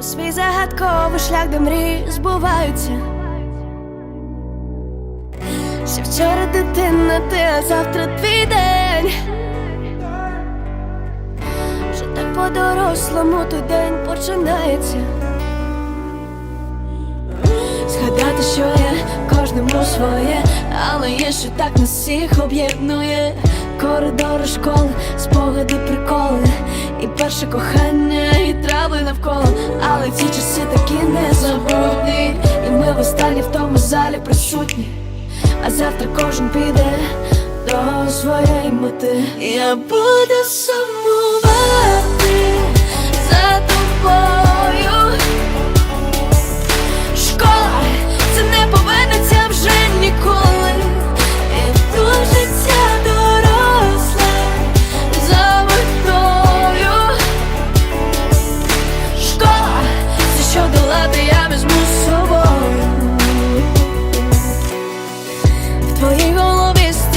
у свій загадковий шлях, де мрії збуваються. Ще вчора дитина, ти, а завтра твій день. Вже так по-дорослому той день починається. Згадати, що є кожному своє, але є, що так нас всіх об'єднує. Коридори школи, спогади, приколи, і перше кохання, і трави навколо. Але ці часи такі незабутні, і ми в останні в тому залі присутні. А завтра кожен піде до своєї мети. Я буду сумувати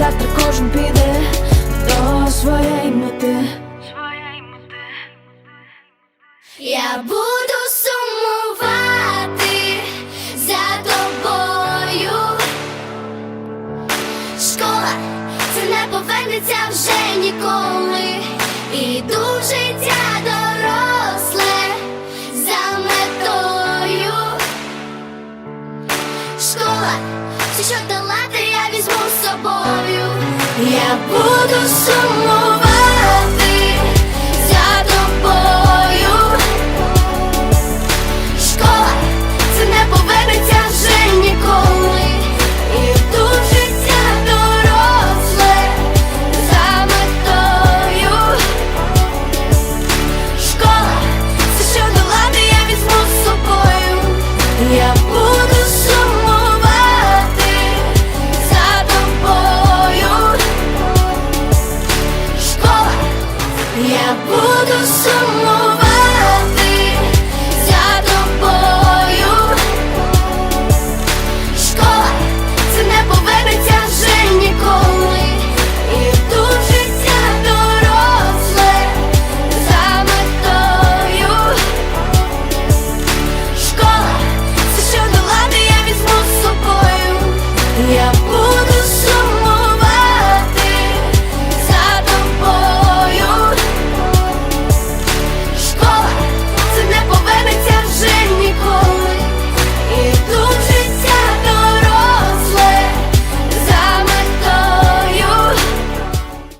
Завтра кожен піде до своєї мети. Я буду сумувати за тобою. Школа це не повернеться вже ніколи. Іду в життя доросле за метою. Школа, все, що долати, я візьму з собою. Я буду сумувати